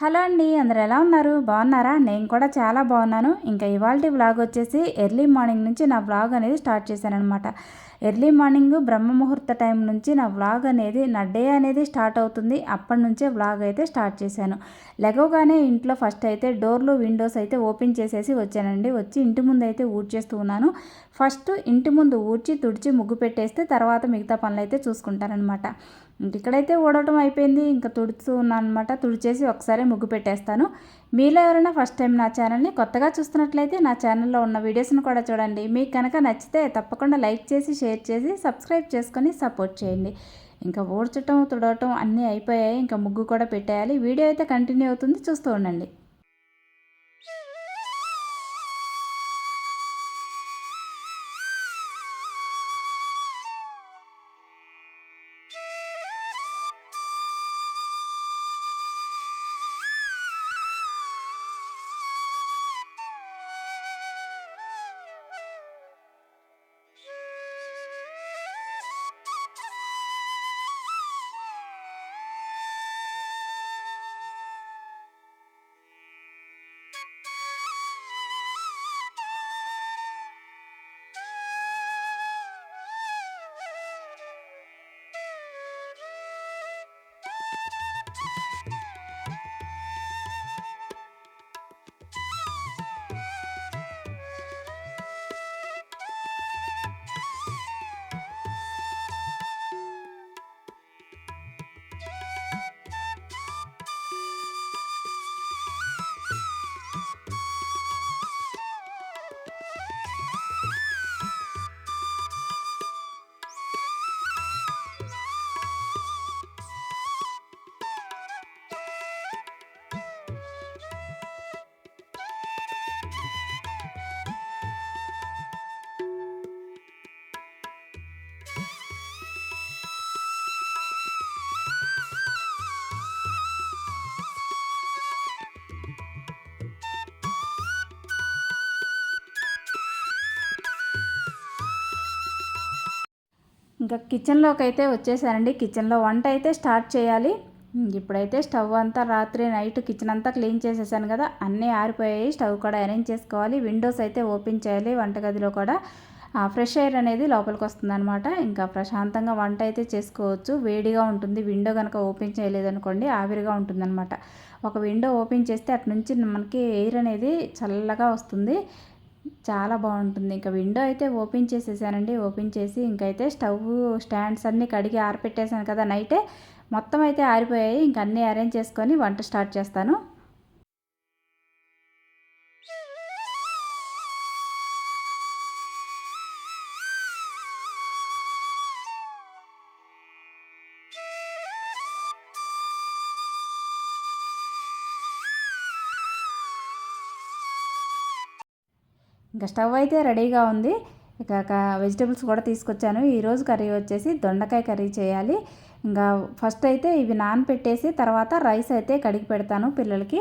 Hello అండి అందరు ఎలా ఉన్నారు? బాగున్నారా? నేను కూడా చాలా బాగున్నాను. ఇంకా ఇవాళ వ్లాగ్ వచ్చేసి ఎర్లీ మార్నింగ్ నుంచి నా వ్లాగ్ అనేది స్టార్ట్ చేశాను అనమాట ఎర్లీ మార్నింగ్ బ్రహ్మ ముహూర్త టైం నుంచి నా వ్లాగ్ అనేది నా డే అనేది స్టార్ట్ అవుతుంది. అప్పటి నుంచే వ్లాగ్ అయితే స్టార్ట్ చేశాను. లెగవగానే ఇంట్లో ఫస్ట్ అయితే డోర్లు విండోస్ అయితే ఓపెన్ చేసేసి వచ్చానండి. వచ్చి ఇంటి ముందు అయితే ఊడ్చేస్తూ ఉన్నాను. ఫస్ట్ ఇంటి ముందు ఊడ్చి తుడిచి ముగ్గు పెట్టేస్తే తర్వాత మిగతా పనులు అయితే చూసుకుంటానమాట ఇక్కడైతే ఊడటం అయిపోయింది. ఇంకా తుడుతూ అనమాట తుడిచేసి ఒకసారి ముగ్గు పెట్టేస్తాను. మీలో ఎవరైనా ఫస్ట్ టైం నా ఛానల్ని కొత్తగా చూస్తున్నట్లయితే నా ఛానల్లో ఉన్న వీడియోస్ని కూడా చూడండి. మీకు కనుక నచ్చితే తప్పకుండా లైక్ చేసి షేర్ చేసి సబ్స్క్రైబ్ చేసుకొని సపోర్ట్ చేయండి. ఇంకా ఊడ్చటం తుడవటం అన్నీ అయిపోయాయి. ఇంకా ముగ్గు కూడా పెట్టేయాలి. వీడియో అయితే కంటిన్యూ అవుతుంది. చూస్తూ ఉండండి. ఇంకా కిచెన్లోకి అయితే వచ్చేసానండి కిచెన్లో వంట అయితే స్టార్ట్ చేయాలి. ఇప్పుడైతే స్టవ్ అంతా రాత్రి నైట్ కిచెన్ అంతా క్లీన్ చేసేసాను కదా అన్నీ ఆరిపోయాయి. స్టవ్ కూడా అరేంజ్ చేసుకోవాలి. విండోస్ అయితే ఓపెన్ చేయాలి వంటగదిలో కూడా. ఫ్రెష్ ఎయిర్ అనేది లోపలికి వస్తుందన్నమాట. ఇంకా ప్రశాంతంగా వంట అయితే చేసుకోవచ్చు. వేడిగా ఉంటుంది. విండో కనుక ఓపెన్ చేయలేదనుకోండి ఆవిరిగా ఉంటుందన్నమాట. ఒక విండో ఓపెన్ చేస్తే అటు నుంచి మనకి ఎయిర్ అనేది చల్లగా వస్తుంది. చాలా బాగుంటుంది. ఇంకా విండో అయితే ఓపెన్ చేసేసానండి. ఓపెన్ చేసి ఇంకైతే స్టవ్ స్టాండ్స్ అన్నీ కడిగి ఆరిపెట్టేశాను కదా నైటే. మొత్తం అయితే ఆరిపోయాయి. ఇంక అన్నీ అరేంజ్ చేసుకొని వంట స్టార్ట్ చేస్తాను. ఇంకా స్టవ్ అయితే రెడీగా ఉంది. ఇక వెజిటబుల్స్ కూడా తీసుకొచ్చాను. ఈరోజు కర్రీ వచ్చేసి దొండకాయ కర్రీ చేయాలి. ఇంకా ఫస్ట్ అయితే ఇవి నానపెట్టేసి తర్వాత రైస్ అయితే కడిగి పెడతాను పిల్లలకి.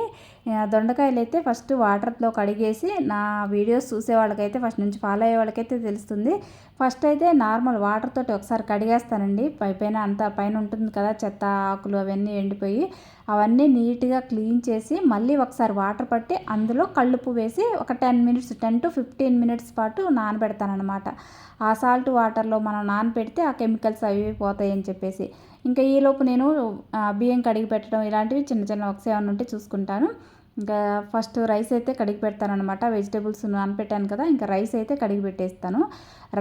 దొండకాయలు అయితే ఫస్ట్ వాటర్లో కడిగేసి నా వీడియోస్ చూసే వాళ్ళకైతే ఫస్ట్ నుంచి ఫాలో అయ్యే వాళ్ళకైతే తెలుస్తుంది. ఫస్ట్ అయితే నార్మల్ వాటర్ తోటి ఒకసారి కడిగేస్తానండి. పై పైన అంతా పైన ఉంటుంది కదా చెత్త ఆకులు అవన్నీ ఎండిపోయి. అవన్నీ నీట్గా క్లీన్ చేసి మళ్ళీ ఒకసారి వాటర్ పట్టి అందులో కళ్ళుపు వేసి ఒక ten minutes ten to fifteen minutes పాటు నానబెడతానమాట ఆ సాల్ట్ వాటర్లో మనం నానబెడితే ఆ కెమికల్స్ అవి పోతాయని చెప్పేసి. ఇంకా ఈలోపు నేను బియ్యం కడిగి పెట్టడం ఇలాంటివి చిన్న చిన్న వర్క్స్ ఏమైనా ఉంటే చూసుకుంటాను. ఇంకా ఫస్ట్ రైస్ అయితే కడిగి పెడతాను అనమాట వెజిటేబుల్స్ నానపెట్టాను కదా ఇంకా రైస్ అయితే కడిగి పెట్టేస్తాను.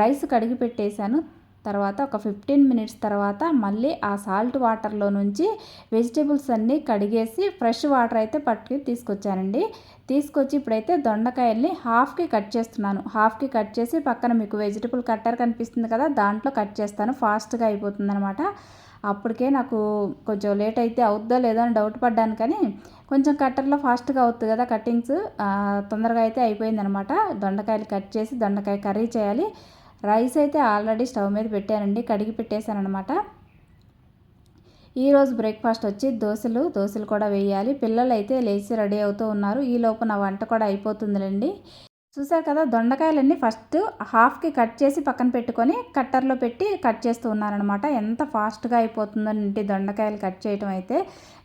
రైస్ కడిగి పెట్టేశాను. తర్వాత ఒక ఫిఫ్టీన్ మినిట్స్ తర్వాత మళ్ళీ ఆ సాల్ట్ వాటర్లో నుంచి వెజిటేబుల్స్ అన్నీ కడిగేసి ఫ్రెష్ వాటర్ అయితే పట్టుకి తీసుకొచ్చానండి. తీసుకొచ్చి ఇప్పుడైతే దొండకాయల్ని హాఫ్కి కట్ చేస్తున్నాను. హాఫ్కి కట్ చేసి పక్కన మీకు వెజిటేబుల్ కట్టర్ కనిపిస్తుంది కదా దాంట్లో కట్ చేస్తాను. ఫాస్ట్గా అయిపోతుంది అనమాట అప్పటికే నాకు కొంచెం లేట్ అయితే అవుద్దో లేదో అని డౌట్ పడ్డాను కానీ కొంచెం కట్టర్లో ఫాస్ట్గా అవుతుంది కదా కటింగ్స్ తొందరగా అయితే అయిపోయిందనమాట దొండకాయలు కట్ చేసి దొండకాయ కర్రీ చేయాలి. రైస్ అయితే ఆల్రెడీ స్టవ్ మీద పెట్టానండి కడిగి పెట్టేశాను అనమాట ఈరోజు బ్రేక్ఫాస్ట్ వచ్చి దోశలు దోశలు కూడా వేయాలి. పిల్లలు అయితే లేచి రెడీ అవుతూ ఉన్నారు. ఈ లోపు నా వంట కూడా అయిపోతుందిలేండి. చూసారు కదా దొండకాయలన్నీ ఫస్ట్ హాఫ్కి కట్ చేసి పక్కన పెట్టుకొని కట్టర్లో పెట్టి కట్ చేస్తూ ఉన్నారనమాట ఎంత ఫాస్ట్గా అయిపోతుందో దొండకాయలు కట్ చేయటం అయితే.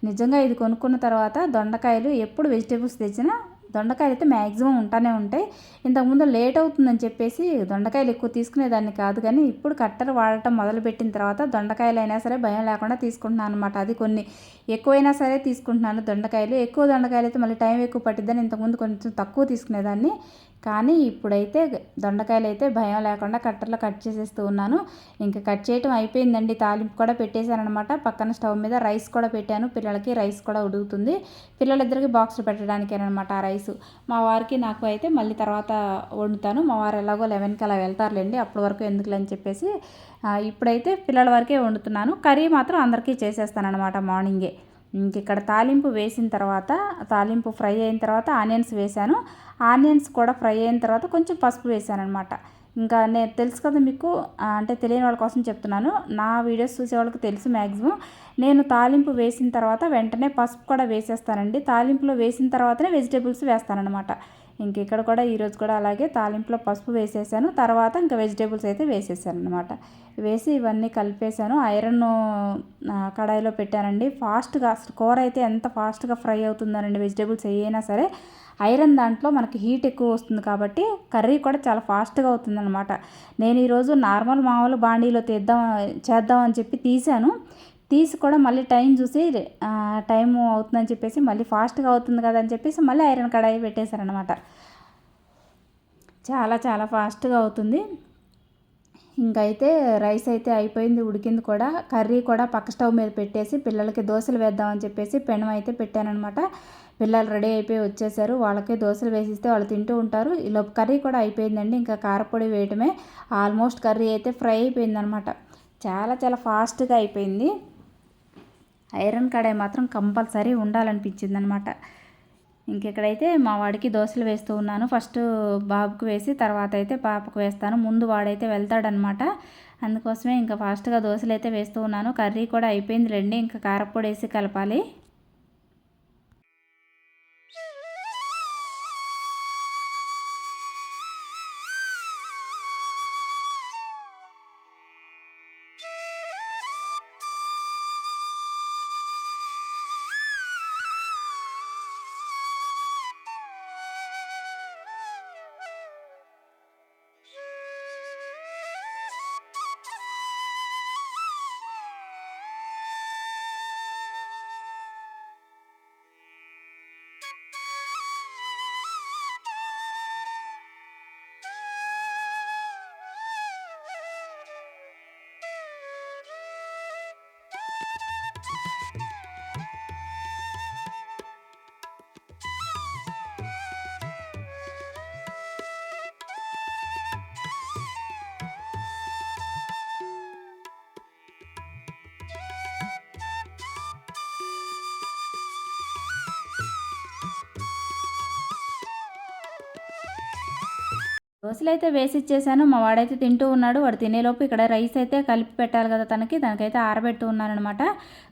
నిజంగా ఇది కొనుక్కున్న తర్వాత దొండకాయలు ఎప్పుడు వెజిటేబుల్స్ తెచ్చినా దొండకాయలు అయితే మ్యాక్సిమం ఉంటానే ఉంటాయి. ఇంతకుముందు లేట్ అవుతుందని చెప్పేసి దొండకాయలు ఎక్కువ తీసుకునేదాన్ని కాదు కానీ ఇప్పుడు కట్టర్ వాడటం మొదలుపెట్టిన తర్వాత దొండకాయలు అయినా సరే భయం లేకుండా తీసుకుంటున్నాను అనమాట అది కొన్ని ఎక్కువైనా సరే తీసుకుంటున్నాను దొండకాయలు. ఎక్కువ దొండకాయలు అయితే మళ్ళీ టైం ఎక్కువ పట్టిద్దని ఇంతకుముందు కొంచెం తక్కువ తీసుకునేదాన్ని. కానీ ఇప్పుడైతే దొండకాయలు అయితే భయం లేకుండా కట్టర్లో కట్ చేసేస్తూ ఉన్నాను. ఇంకా కట్ చేయటం అయిపోయిందండి. తాలింపు కూడా పెట్టేశానమాట అనమాట పక్కన స్టవ్ మీద రైస్ కూడా పెట్టాను. పిల్లలకి రైస్ కూడా ఉడుకుతుంది. పిల్లలిద్దరికి బాక్స్ పెట్టడానికేనమాట ఆ రైస్. మా వారికి నాకు అయితే మళ్ళీ తర్వాత వండుతాను. మా వారు ఎలాగో లెవెన్కి అలా వెళ్తారులేండి. అప్పటి వరకు ఎందుకు అని చెప్పేసి ఇప్పుడైతే పిల్లల వరకే వండుతున్నాను. కర్రీ మాత్రం అందరికీ చేసేస్తానమాట మార్నింగే. ఇక్కడ తాలింపు వేసిన తర్వాత తాలింపు ఫ్రై అయిన తర్వాత ఆనియన్స్ వేశాను. ఆనియన్స్ కూడా ఫ్రై అయిన తర్వాత కొంచెం పసుపు వేసాను అనమాట ఇంకా నేను తెలుసు కదా మీకు అంటే తెలియని వాళ్ళ కోసం చెప్తున్నాను. నా వీడియోస్ చూసే వాళ్ళకి తెలుసు మ్యాక్సిమం నేను తాలింపు వేసిన తర్వాత వెంటనే పసుపు కూడా వేసేస్తానండి. తాలింపులో వేసిన తర్వాతనే వెజిటేబుల్స్ వేస్తానన్నమాట. ఇంక ఇక్కడ కూడా ఈరోజు కూడా అలాగే తాలింపులో పసుపు వేసేసాను. తర్వాత ఇంకా వెజిటేబుల్స్ అయితే వేసేసాను అనమాట వేసి ఇవన్నీ కలిపేసాను ఐరన్ కడాయిలో పెట్టానండి. ఫాస్ట్గా అసలు కూర అయితే ఎంత ఫాస్ట్గా ఫ్రై అవుతుందనండి వెజిటేబుల్స్ అయినా సరే. ఐరన్ దాంట్లో మనకి హీట్ ఎక్కువ వస్తుంది కాబట్టి కర్రీ కూడా చాలా ఫాస్ట్గా అవుతుందన్నమాట. నేను ఈరోజు నార్మల్ మామూలు బాండీలో తీద్దాం చేద్దాం అని చెప్పి తీసాను. తీసి కూడా మళ్ళీ టైం చూసి టైం అవుతుందని చెప్పేసి మళ్ళీ ఫాస్ట్గా అవుతుంది కదా అని చెప్పేసి మళ్ళీ ఐరన్ కడాయి పెట్టేశారనమాట చాలా చాలా ఫాస్ట్గా అవుతుంది. ఇంకైతే రైస్ అయితే అయిపోయింది ఉడికింది కూడా. కర్రీ కూడా పక్క స్టవ్ మీద పెట్టేసి పిల్లలకి దోశలు వేద్దామని చెప్పేసి పెనం అయితే పెట్టానమాట పిల్లలు రెడీ అయిపోయి వచ్చేసారు. వాళ్ళకి దోశలు వేసిస్తే వాళ్ళు తింటూ ఉంటారు. ఇలా కర్రీ కూడా అయిపోయిందండి. ఇంకా కారపొడి వేయటమే. ఆల్మోస్ట్ కర్రీ అయితే ఫ్రై అయిపోయిందనమాట చాలా చాలా ఫాస్ట్గా అయిపోయింది. ఐరన్ కడాయి మాత్రం కంపల్సరీ ఉండాలనిపించింది అనమాట ఇంకెక్కడైతే మా వాడికి దోశలు వేస్తూ ఉన్నాను ఫస్ట్ బాబుకు వేసి తర్వాత అయితే పాపకు వేస్తాను. ముందు వాడైతే వెళ్తాడనమాట. అందుకోసమే ఇంకా ఫాస్ట్గా దోశలు అయితే వేస్తూ ఉన్నాను. కర్రీ కూడా అయిపోయింది రండి ఇంకా కారపొడి వేసి కలపాలి. దోశలు అయితే వేసి ఇచ్చేసాను మా వాడైతే తింటూ ఉన్నాడు. వాడు తినేలోపు ఇక్కడ రైస్ అయితే కలిపి పెట్టాలి కదా తనకి. దానికైతే ఆరబెట్టు ఉన్నానమాట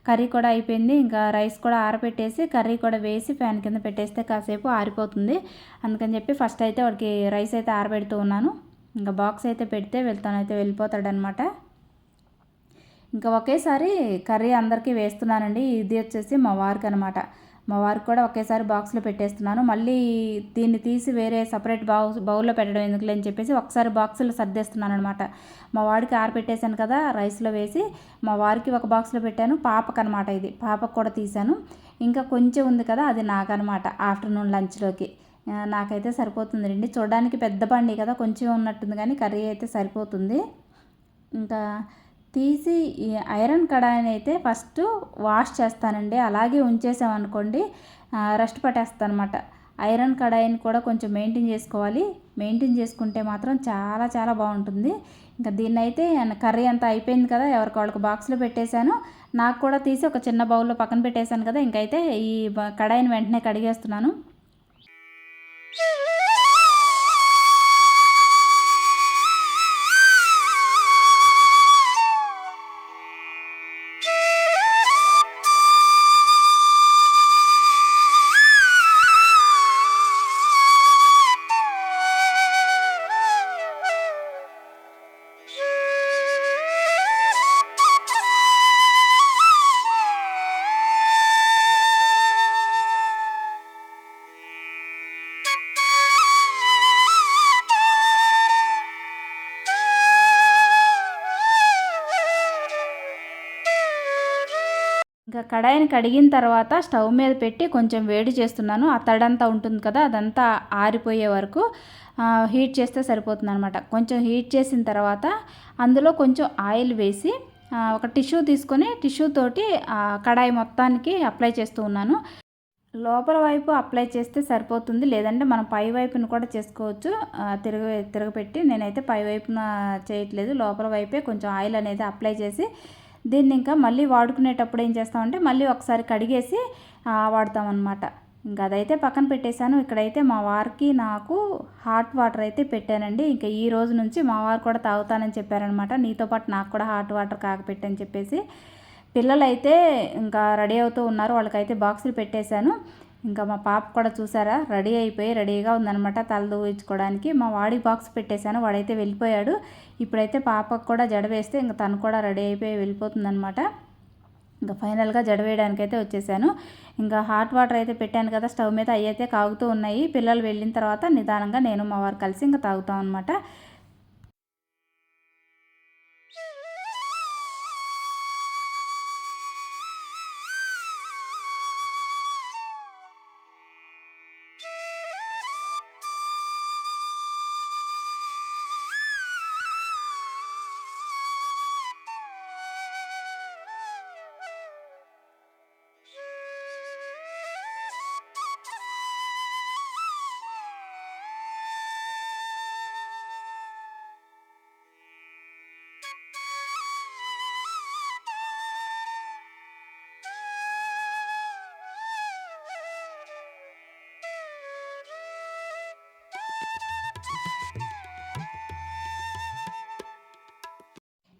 కర్రీ కూడా అయిపోయింది. ఇంకా రైస్ కూడా ఆరబెట్టేసి కర్రీ కూడా వేసి ఫ్యాన్ కింద పెట్టేస్తే కాసేపు ఆరిపోతుంది. అందుకని చెప్పి ఫస్ట్ అయితే వాడికి రైస్ అయితే ఆరబెడుతూ ఉన్నాను. ఇంకా బాక్స్ అయితే పెడితే వెళ్తానైతే వెళ్ళిపోతాడనమాట ఇంకా ఒకేసారి కర్రీ అందరికీ వేస్తున్నానండి. ఇది వచ్చేసి మా వారికి అనమాట మా వారికి కూడా ఒకేసారి బాక్స్లో పెట్టేస్తున్నాను. మళ్ళీ దీన్ని తీసి వేరే సపరేట్ బౌ బౌల్లో పెట్టడం ఎందుకులే అని చెప్పేసి ఒకసారి బాక్సులో సర్దేస్తున్నాను అనమాట మా వాడికి ఆరపెట్టేశాను కదా రైస్లో వేసి మా వారికి ఒక బాక్స్లో పెట్టాను. పాపకు అనమాట ఇది. పాపకు కూడా తీశాను. ఇంకా కొంచెం ఉంది కదా అది నాకనమాట ఆఫ్టర్నూన్ లంచ్లోకి. నాకైతే సరిపోతుంది రండి చూడడానికి పెద్ద బండి కదా కొంచెం ఉన్నట్టుంది కానీ కర్రీ అయితే సరిపోతుంది. ఇంకా తీసి ఈ ఐరన్ కడాయిని అయితే ఫస్ట్ వాష్ చేస్తానండి. అలాగే ఉంచేసామనుకోండి రెస్ట్ పట్టేస్తాను అనమాట ఐరన్ కడాయిని కూడా కొంచెం మెయింటైన్ చేసుకోవాలి. మెయింటైన్ చేసుకుంటే మాత్రం చాలా చాలా బాగుంటుంది. ఇంకా దీన్ని అయితే కర్రీ అంతా అయిపోయింది కదా ఎవరికి వాళ్ళకి బాక్స్లో పెట్టేశాను. నాకు కూడా తీసి ఒక చిన్న బౌల్లో పక్కన పెట్టేశాను కదా ఇంకైతే ఈ కడాయిని వెంటనే కడిగేస్తున్నాను. ఇంకా కడాయిని కడిగిన తర్వాత స్టవ్ మీద పెట్టి కొంచెం వేడి చేస్తున్నాను. ఆ తడంతా ఉంటుంది కదా అదంతా ఆరిపోయే వరకు హీట్ చేస్తే సరిపోతుంది అనమాట కొంచెం హీట్ చేసిన తర్వాత అందులో కొంచెం ఆయిల్ వేసి ఒక టిష్యూ తీసుకొని టిష్యూ తోటి కడాయి మొత్తానికి అప్లై చేస్తూ ఉన్నాను. లోపల వైపు అప్లై చేస్తే సరిపోతుంది. లేదంటే మనం పై వైపును కూడా చేసుకోవచ్చు. తిరగ తిరగపెట్టి నేనైతే పై వైపున చేయట్లేదు. లోపల వైపే కొంచెం ఆయిల్ అనేది అప్లై చేసి దీన్ని ఇంకా మళ్ళీ వాడుకునేటప్పుడు ఏం చేస్తామంటే మళ్ళీ ఒకసారి కడిగేసి వాడతామన్నమాట. ఇంకా అదైతే పక్కన పెట్టేశాను. ఇక్కడైతే మా వారికి నాకు హాట్ వాటర్ అయితే పెట్టానండి. ఇంకా ఈ రోజు నుంచి మా వారు కూడా తాగుతానని చెప్పారనమాట నీతో పాటు నాకు కూడా హాట్ వాటర్ కాకపెట్టని చెప్పేసి. పిల్లలైతే ఇంకా రెడీ అవుతూ ఉన్నారు. వాళ్ళకైతే బాక్సులు పెట్టేశాను. ఇంకా మా పాప కూడా చూసారా? రెడీ అయిపోయి రెడీగా ఉందనమాట తల దూవించుకోవడానికి. మా వాడి బాక్స్ పెట్టేశాను వాడైతే వెళ్ళిపోయాడు. ఇప్పుడైతే పాపకు కూడా జడ వేస్తే ఇంకా తను కూడా రెడీ అయిపోయి వెళ్ళిపోతుందనమాట ఇంకా ఫైనల్గా జడ వేయడానికి అయితే వచ్చేసాను. ఇంకా హాట్ వాటర్ అయితే పెట్టాను కదా స్టవ్ మీద అవి అయితే కాగుతూ ఉన్నాయి. పిల్లలు వెళ్ళిన తర్వాత నిదానంగా నేను మా వారు కలిసి ఇంకా తాగుతాం అనమాట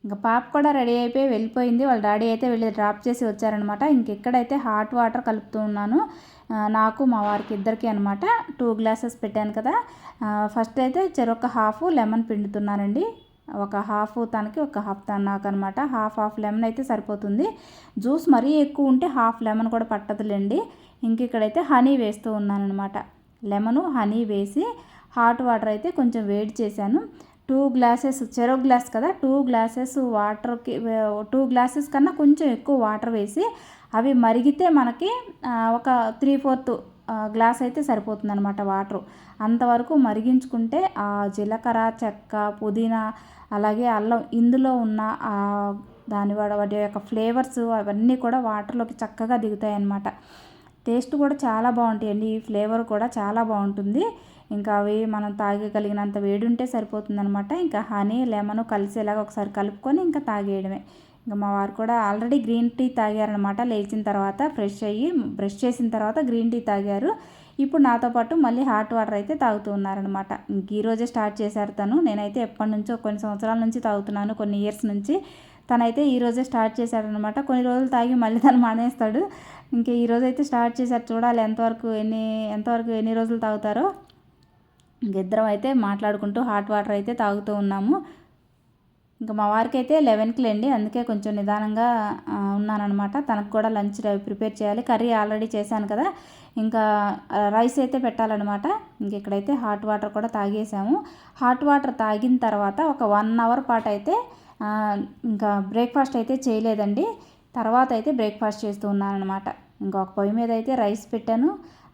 ఇంకా పాప కూడా రెడీ అయిపోయి వెళ్ళిపోయింది. వాళ్ళ డాడీ అయితే వెళ్ళి డ్రాప్ చేసి వచ్చారనమాట. ఇంకెక్కడైతే హాట్ వాటర్ కలుపుతూ ఉన్నాను నాకు మా వారికి ఇద్దరికి అనమాట టూ గ్లాసెస్ పెట్టాను కదా. ఫస్ట్ అయితే చెరొక హాఫ్ లెమన్ పిండుతున్నానండి. ఒక హాఫ్ తనకి ఒక హాఫ్ తన నాకు అనమాట హాఫ్ హాఫ్ లెమన్ అయితే సరిపోతుంది. జ్యూస్ మరీ ఎక్కువ ఉంటే హాఫ్ లెమన్ కూడా పట్టదులేండి. ఇంక ఇక్కడైతే హనీ వేస్తూ ఉన్నాను అనమాట లెమను హనీ వేసి హాట్ వాటర్ అయితే కొంచెం వేడి చేశాను. టూ గ్లాసెస్ చెరో గ్లాస్ కదా టూ గ్లాసెస్ వాటర్కి టూ గ్లాసెస్ కన్నా కొంచెం ఎక్కువ వాటర్ వేసి అవి మరిగితే మనకి ఒక త్రీ ఫోర్త్ గ్లాస్ అయితే సరిపోతుంది అనమాట వాటర్. అంతవరకు మరిగించుకుంటే ఆ జీలకర్ర చెక్క పుదీనా అలాగే అల్లం ఇందులో ఉన్న దాని వాటి యొక్క ఫ్లేవర్స్ అవన్నీ కూడా వాటర్లోకి చక్కగా దిగుతాయి అన్నమాట టేస్ట్ కూడా చాలా బాగుంటాయండి ఈ ఫ్లేవర్ కూడా చాలా బాగుంటుంది. ఇంకా అవి మనం తాగగలిగినంత వేడి ఉంటే సరిపోతుందనమాట ఇంకా హనీ లెమన్ కలిసేలాగా ఒకసారి కలుపుకొని ఇంకా తాగేయడమే. ఇంకా మా వారు కూడా ఆల్రెడీ గ్రీన్ టీ తాగారనమాట లేచిన తర్వాత ఫ్రెష్ అయ్యి బ్రష్ చేసిన తర్వాత గ్రీన్ టీ తాగారు. ఇప్పుడు నాతో పాటు మళ్ళీ హాట్ వాటర్ అయితే తాగుతూ ఉన్నారనమాట ఇంక ఈరోజే స్టార్ట్ చేశారు తను. నేనైతే ఎప్పటి నుంచో కొన్ని సంవత్సరాల నుంచి తాగుతున్నాను కొన్ని ఇయర్స్ నుంచి. తనైతే ఈరోజే స్టార్ట్ చేశాడనమాట కొన్ని రోజులు తాగి మళ్ళీ తను మానేస్తాడు. ఇంకా ఈరోజు అయితే స్టార్ట్ చేశారు. చూడాలి ఎంతవరకు ఎన్ని ఎంతవరకు ఎన్ని రోజులు తాగుతారో. ఇద్దరం అయితే మాట్లాడుకుంటూ హాట్ వాటర్ అయితే తాగుతూ ఉన్నాము. ఇంకా మా వారికి అయితే లెవెన్కి లేండి. అందుకే కొంచెం నిదానంగా ఉన్నానమాట తనకు కూడా లంచ్ ప్రిపేర్ చేయాలి. కర్రీ ఆల్రెడీ చేశాను కదా. ఇంకా రైస్ అయితే పెట్టాలన్నమాట. ఇంక ఇక్కడైతే హాట్ వాటర్ కూడా తాగేసాము. హాట్ వాటర్ తాగిన తర్వాత ఒక వన్ అవర్ పాటు అయితే ఇంకా బ్రేక్ఫాస్ట్ అయితే చేయలేదండి. తర్వాత అయితే బ్రేక్ఫాస్ట్ చేస్తూ ఉన్నాననమాట ఇంకొక పొయ్యి మీద అయితే రైస్ పెట్టాను.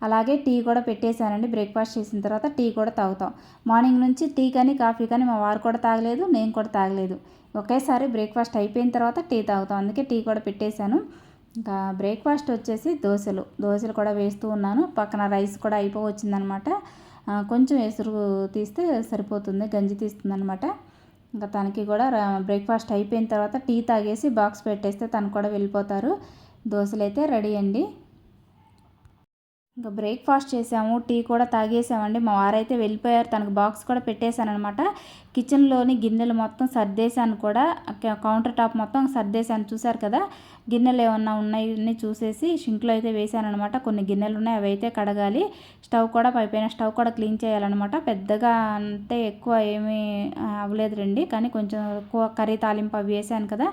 అలాగే టీ కూడా పెట్టేశానండి. బ్రేక్ఫాస్ట్ చేసిన తర్వాత టీ కూడా తాగుతాం. మార్నింగ్ నుంచి టీ కానీ కాఫీ కానీ మా వారు కూడా తాగలేదు నేను కూడా తాగలేదు. ఒకేసారి బ్రేక్ఫాస్ట్ అయిపోయిన తర్వాత టీ తాగుతాం. అందుకే టీ కూడా పెట్టేశాను. ఇంకా బ్రేక్ఫాస్ట్ వచ్చేసి దోశలు. దోశలు కూడా వేస్తూ ఉన్నాను. పక్కన రైస్ కూడా అయిపోవచ్చిందనమాట. కొంచెం ఎసురు తీస్తే సరిపోతుంది గంజి తీస్తుందనమాట. ఇంకా తనకి కూడా బ్రేక్ఫాస్ట్ అయిపోయిన తర్వాత టీ తాగేసి బాక్స్ పెట్టేస్తే తను కూడా వెళ్ళిపోతారు. దోశలు అయితే రెడీ అండి. ఇంకా బ్రేక్ఫాస్ట్ చేసాము టీ కూడా తాగేసామండి. మా వారైతే వెళ్ళిపోయారు తనకు బాక్స్ కూడా పెట్టేశానమాట కిచెన్లోని గిన్నెలు మొత్తం సర్దేశాను కూడా కౌంటర్ టాప్ మొత్తం సర్దేశాను చూశారు కదా? గిన్నెలు ఏమన్నా ఉన్నాయన్నీ చూసేసి షింక్లో అయితే వేశానమాట కొన్ని గిన్నెలు ఉన్నాయి అవి అయితే కడగాలి. స్టవ్ కూడా పైపైన స్టవ్ కూడా క్లీన్ చేయాలన్నమాట. పెద్దగా అంటే ఎక్కువ ఏమీ అవ్వలేదు రండి. కానీ కొంచెం ఎక్కువ కర్రీ తాలింపు అవి వేసాను కదా.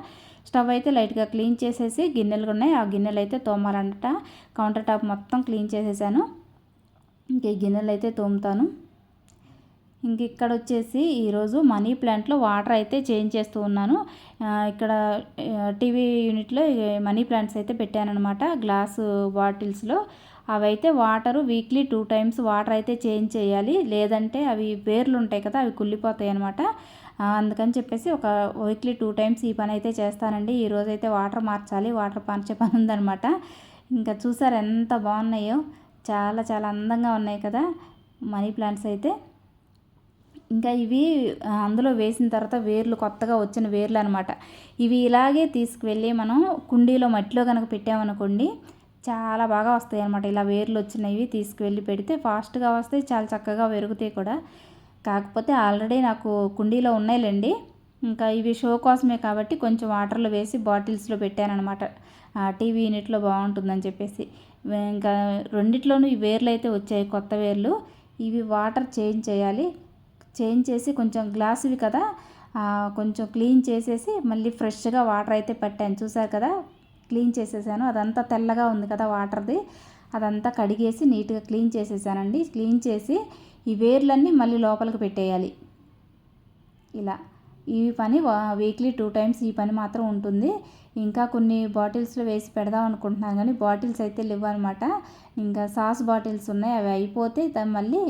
స్టవ్ అయితే లైట్గా క్లీన్ చేసేసి గిన్నెలు ఉన్నాయి. ఆ గిన్నెలు అయితే తోమాలంట. కౌంటర్ టాప్ మొత్తం క్లీన్ చేసేసాను. ఇంక ఈ గిన్నెలు అయితే తోముతాను. ఇంక ఇక్కడ వచ్చేసి ఈరోజు మనీ ప్లాంట్లో వాటర్ అయితే చేంజ్ చేస్తూ ఉన్నాను. ఇక్కడ టీవీ యూనిట్లో మనీ ప్లాంట్స్ అయితే పెట్టానమాట గ్లాసు బాటిల్స్లో. అవైతే water weekly two times water అయితే చేంజ్ చేయాలి. లేదంటే అవి వేర్లు ఉంటాయి కదా అవి కుళ్ళిపోతాయి అనమాట అందుకని చెప్పేసి ఒక వీక్లీ టూ టైమ్స్ ఈ పని అయితే చేస్తానండి. ఈరోజు అయితే వాటర్ మార్చాలి వాటర్ మార్చే పని ఉందనమాట ఇంకా చూసారు ఎంత బాగున్నాయో? చాలా చాలా అందంగా ఉన్నాయి కదా మనీ ప్లాంట్స్ అయితే. ఇంకా ఇవి అందులో వేసిన తర్వాత వేర్లు కొత్తగా వచ్చిన వేర్లు అనమాట ఇవి ఇలాగే తీసుకువెళ్ళి మనం కుండీలో మట్టిలో కనుక పెట్టామనుకోండి చాలా బాగా వస్తాయి అనమాట ఇలా వేర్లు వచ్చినవి తీసుకువెళ్ళి పెడితే ఫాస్ట్గా వస్తాయి చాలా చక్కగా పెరుగుతాయి కూడా. కాకపోతే ఆల్రెడీ నాకు కుండీలో ఉన్నాయిలేండి. ఇంకా ఇవి షో కోసమే కాబట్టి కొంచెం వాటర్లో వేసి బాటిల్స్లో పెట్టానమాట టీవీ యూనిట్లో బాగుంటుందని చెప్పేసి. ఇంకా రెండిట్లోనూ ఈ వేర్లు అయితే వచ్చాయి కొత్త వేర్లు. ఇవి వాటర్ చేంజ్ చేయాలి. చేంజ్ చేసి కొంచెం గ్లాసువి కదా కొంచెం క్లీన్ చేసేసి మళ్ళీ ఫ్రెష్గా వాటర్ అయితే పెట్టాను. చూసారు కదా క్లీన్ చేసేసాను. అదంతా తెల్లగా ఉంది కదా వాటర్ది. అదంతా కడిగేసి నీట్గా క్లీన్ చేసేసానండి. క్లీన్ చేసి ఈ వేర్లన్నీ మళ్ళీ లోపలికి పెట్టేయాలి. ఇలా. ఈ పని వీక్లీ టూ టైమ్స్ ఈ పని మాత్రం ఉంటుంది. ఇంకా కొన్ని బాటిల్స్లో వేసి పెడదాం అనుకుంటున్నాను కానీ బాటిల్స్ అయితే లేవు అనమాట ఇంకా సాస్ బాటిల్స్ ఉన్నాయి. అవి అయిపోతే మళ్ళీ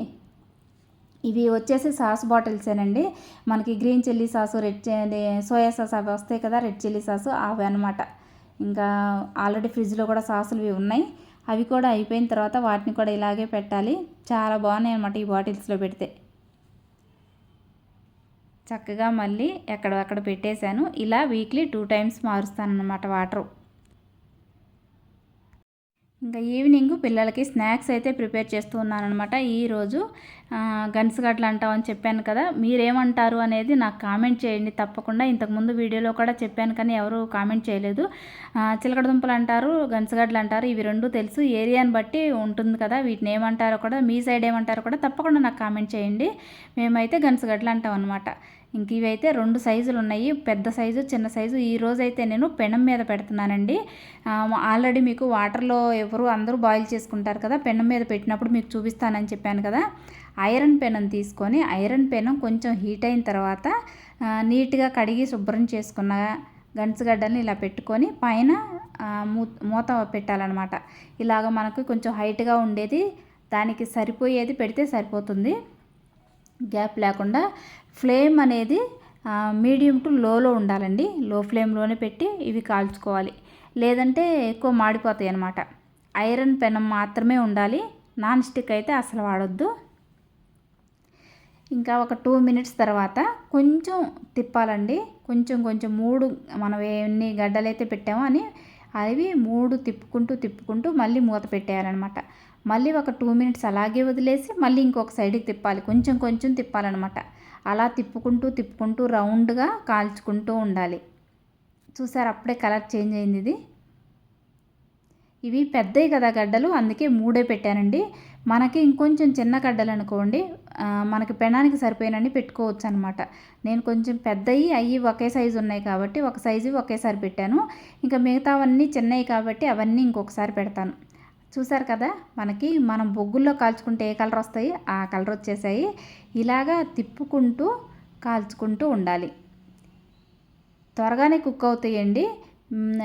ఇవి వచ్చేసి సాస్ బాటిల్సేనండి. మనకి green chilli sauce red soya sauce అవి వస్తాయి కదా రెడ్ చిల్లీ సాసు అవి అనమాట ఇంకా ఆల్రెడీ ఫ్రిడ్జ్లో కూడా సాసులు ఉన్నాయి. అవి కూడా అయిపోయిన తర్వాత వాటిని కూడా ఇలాగే పెట్టాలి. చాలా బాగున్నాయి అనమాట ఈ బాటిల్స్లో పెడితే. చక్కగా మళ్ళీ ఎక్కడక్కడ పెట్టేశాను. ఇలా వీక్లీ టూ టైమ్స్ మారుస్తాను అనమాట వాటరు. ఇంకా ఈవినింగ్ పిల్లలకి స్నాక్స్ అయితే ప్రిపేర్ చేస్తూ ఉన్నానమాట అనమాట ఈరోజు అంటాం అని చెప్పాను కదా మీరేమంటారు అనేది నాకు కామెంట్ చేయండి తప్పకుండా. ఇంతకుముందు వీడియోలో కూడా చెప్పాను కానీ ఎవరు కామెంట్ చేయలేదు. చిలకడ దుంపలు అంటారు గన్సగడ్లు అంటారు ఇవి రెండు తెలుసు. ఏరియాని బట్టి ఉంటుంది కదా వీటిని ఏమంటారో కూడా మీ సైడ్ ఏమంటారో కూడా తప్పకుండా నాకు కామెంట్ చేయండి. మేమైతే గన్సుగడ్డలు అంటాం అనమాట ఇంక ఇవైతే రెండు సైజులు ఉన్నాయి. పెద్ద సైజు చిన్న సైజు. ఈ రోజైతే నేను పెనం మీద పెడుతున్నానండి. ఆల్రెడీ మీకు వాటర్లో ఎవరు అందరూ బాయిల్ చేసుకుంటారు కదా పెనం మీద పెట్టినప్పుడు మీకు చూపిస్తానని చెప్పాను కదా. ఐరన్ పెనం తీసుకొని ఐరన్ పెనం కొంచెం హీట్ అయిన తర్వాత నీట్గా కడిగి శుభ్రం చేసుకున్న గంచగడ్డల్ని ఇలా పెట్టుకొని పైన మూత పెట్టాలన్నమాట. ఇలాగ మనకు కొంచెం హైట్గా ఉండేది దానికి సరిపోయేది పెడితే సరిపోతుంది. గ్యాప్ లేకుండా ఫ్లేమ్ అనేది మీడియం టు లోలో ఉండాలండి. లో ఫ్లేమ్లోనే పెట్టి ఇవి కాల్చుకోవాలి. లేదంటే ఎక్కువ మాడిపోతాయి అన్నమాట ఐరన్ పెనం మాత్రమే ఉండాలి. నాన్ స్టిక్ అయితే అసలు వాడొద్దు. ఇంకా ఒక టూ మినిట్స్ తర్వాత కొంచెం తిప్పాలండి. కొంచెం కొంచెం మూడు మనం ఎన్ని గడ్డలైతే పెట్టామో అని అవి మూడు తిప్పుకుంటూ తిప్పుకుంటూ మళ్ళీ మూత పెట్టేయాలన్నమాట. మళ్ళీ ఒక టూ మినిట్స్ అలాగే వదిలేసి మళ్ళీ ఇంకొక సైడ్కి తిప్పాలి. కొంచెం కొంచెం తిప్పాలన్నమాట. అలా తిప్పుకుంటూ తిప్పుకుంటూ రౌండ్గా కాల్చుకుంటూ ఉండాలి. చూసారు అప్పుడే కలర్ చేంజ్ అయింది ఇది. ఇవి పెద్దవి కదా గడ్డలు అందుకే మూడే పెట్టానండి. మనకి ఇంకొంచెం చిన్న గడ్డలు అనుకోండి మనకి పెనానికి సరిపోయినన్ని పెట్టుకోవచ్చు అనమాట నేను కొంచెం పెద్దవి అవి ఒకే సైజు ఉన్నాయి కాబట్టి ఒక సైజు ఒకేసారి పెట్టాను. ఇంకా మిగతావన్నీ చిన్నవి కాబట్టి అవన్నీ ఇంకొకసారి పెడతాను. చూసారు కదా? మనకి మనం బొగ్గుల్లో కాల్చుకుంటే ఏ కలర్ వస్తాయి? ఆ కలర్ వచ్చేసాయి. ఇలాగా తిప్పుకుంటూ కాల్చుకుంటూ ఉండాలి. త్వరగానే కుక్ అవుతాయండి.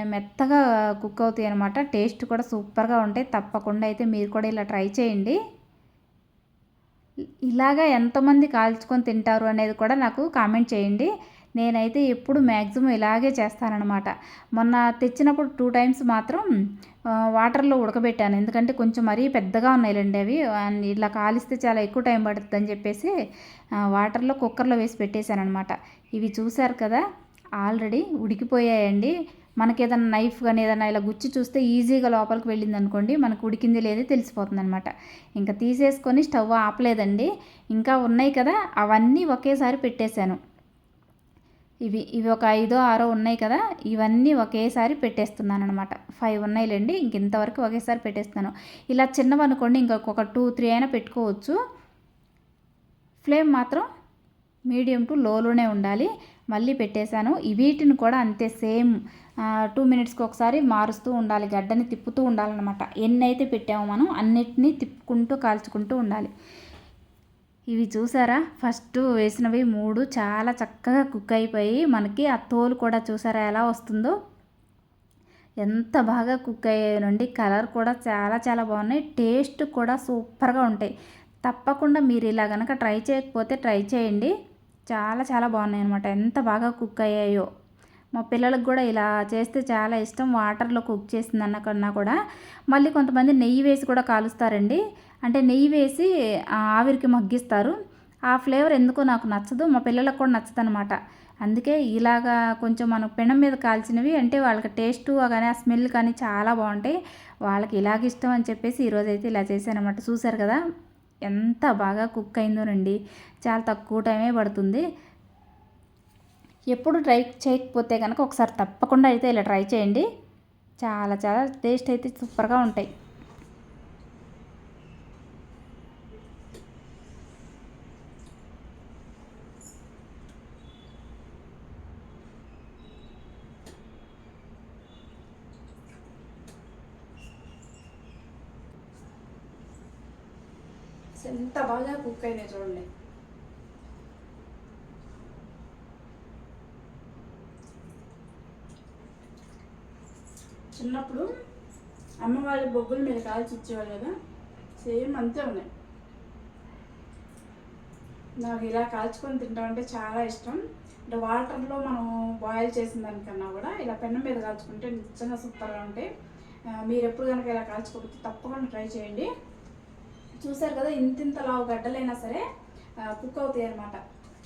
మెత్తగా కుక్ అవుతాయి అనమాట టేస్ట్ కూడా సూపర్గా ఉంటాయి. తప్పకుండా అయితే మీరు కూడా ఇలా ట్రై చేయండి. ఇలాగా ఎంతమంది కాల్చుకొని తింటారు అనేది కూడా నాకు కామెంట్ చేయండి. నేనైతే ఎప్పుడు మ్యాక్సిమం ఇలాగే చేస్తానన్నమాట. మొన్న తెచ్చినప్పుడు టూ టైమ్స్ మాత్రం వాటర్లో ఉడకబెట్టాను. ఎందుకంటే కొంచెం మరీ పెద్దగా ఉన్నాయిలేండి అవి. ఇలా కాలిస్తే చాలా ఎక్కువ టైం పడుతుంది అని చెప్పేసి వాటర్లో కుక్కర్లో వేసి పెట్టేశాను అనమాట ఇవి చూశారు కదా ఆల్రెడీ ఉడికిపోయాయండి. మనకి ఏదైనా నైఫ్ కానీ ఏదైనా ఇలా గుచ్చి చూస్తే ఈజీగా లోపలికి వెళ్ళింది అనుకోండి మనకు ఉడికింది లేదే తెలిసిపోతుంది అనమాట ఇంకా తీసేసుకొని స్టవ్ ఆపలేదండి. ఇంకా ఉన్నాయి కదా అవన్నీ ఒకేసారి పెట్టేశాను. ఇవి ఇవి ఒక ఐదో ఆరో ఉన్నాయి కదా ఇవన్నీ ఒకేసారి పెట్టేస్తున్నాను అనమాట ఫైవ్ ఉన్నాయిలేండి ఇంక ఇంతవరకు ఒకేసారి పెట్టేస్తాను ఇలా చిన్నవి అనుకోండి ఇంకొక టూ త్రీ అయినా పెట్టుకోవచ్చు. ఫ్లేమ్ మాత్రం మీడియం టు లోలోనే ఉండాలి. మళ్ళీ పెట్టేశాను. వీటిని కూడా అంతే సేమ్ టూ మినిట్స్కి ఒకసారి మారుస్తూ ఉండాలి. గడ్డని తిప్పుతూ ఉండాలన్నమాట. ఎన్ని అయితే పెట్టామో మనం అన్నిటినీ తిప్పుకుంటూ కాల్చుకుంటూ ఉండాలి. ఇవి చూసారా? ఫస్ట్ వేసినవి మూడు చాలా చక్కగా కుక్ అయిపోయి మనకి ఆ తోలు కూడా చూసారా ఎలా వస్తుందో? ఎంత బాగా కుక్ అయ్యాయనండి. కలర్ కూడా చాలా చాలా బాగున్నాయి. టేస్ట్ కూడా సూపర్గా ఉంటాయి. తప్పకుండా మీరు ఇలా కనుక ట్రై చేయకపోతే ట్రై చేయండి. చాలా చాలా బాగున్నాయి అనమాట ఎంత బాగా కుక్ అయ్యాయో. మా పిల్లలకు కూడా ఇలా చేస్తే చాలా ఇష్టం. వాటర్లో కుక్ చేసిందన్న కన్నా కూడా. మళ్ళీ కొంతమంది నెయ్యి వేసి కూడా కాలుస్తారండి. అంటే నెయ్యి వేసి ఆవిరికి మగ్గిస్తారు. ఆ ఫ్లేవర్ ఎందుకో నాకు నచ్చదు. మా పిల్లలకు కూడా నచ్చదు అనమాట అందుకే ఇలాగా కొంచెం మనం పెనం మీద కాల్చినవి అంటే వాళ్ళకి టేస్ట్ కానీ ఆ స్మెల్ కానీ చాలా బాగుంటాయి. వాళ్ళకి ఇలాగ ఇష్టం అని చెప్పేసి ఈరోజు అయితే ఇలా చేశానమాట చూసారు కదా? ఎంత బాగా కుక్ అయిందోనండి. చాలా తక్కువ టైమే పడుతుంది. ఎప్పుడు ట్రై చేయకపోతే కనుక ఒకసారి తప్పకుండా అయితే ఇలా ట్రై చేయండి. చాలా చాలా టేస్ట్ అయితే సూపర్గా ఉంటాయి. ఎంత బాగా కుక్ అయినాయి చూడండి. చిన్నప్పుడు అమ్మ వాళ్ళ బొగ్గుల మీద కాల్చి ఇచ్చేవాళ్ళు కదా? సేమ్ అంతే ఉన్నాయి. నాకు ఇలా కాల్చుకొని తింటాం అంటే చాలా ఇష్టం. అంటే వాటర్లో మనం బాయిల్ చేసిన దానికన్నా కూడా ఇలా పెన్ను మీద కాల్చుకుంటే నిజంగా సూపర్గా ఉంటాయి. మీరు ఎప్పుడు కనుక ఇలా కాల్చుకోకపోతే తప్పకుండా ట్రై చేయండి. చూసారు కదా ఇంత ఇంత లావు గడ్డలైనా సరే కుక్ అవుతాయి అనమాట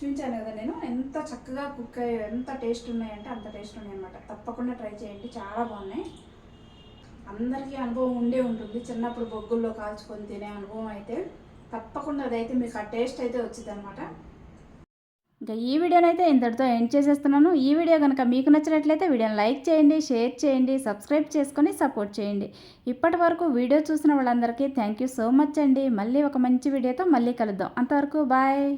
చూపించాను కదా నేను ఎంత చక్కగా కుక్ అయ్యి ఎంత టేస్ట్ ఉన్నాయంటే అంత టేస్ట్ ఉన్నాయి అనమాట తప్పకుండా ట్రై చేయండి చాలా బాగున్నాయి. అందరికీ అనుభవం ఉండే ఉంటుంది. చిన్నప్పుడు బొగ్గుల్లో కాల్చుకొని తినే అనుభవం అయితే తప్పకుండా అదైతే మీకు ఆ టేస్ట్ అయితే వచ్చింది అనమాట ఇంకా ఈ వీడియోనైతే ఇంతటితో ఎండ్ చేసేస్తున్నాను. ఈ వీడియో కనుక మీకు నచ్చినట్లయితే వీడియోని లైక్ చేయండి షేర్ చేయండి సబ్స్క్రైబ్ చేసుకొని సపోర్ట్ చేయండి. ఇప్పటి వరకు వీడియో చూసిన వాళ్ళందరికీ థ్యాంక్ యూ సో మచ్ అండి. మళ్ళీ ఒక మంచి వీడియోతో మళ్ళీ కలుద్దాం. అంతవరకు బాయ్.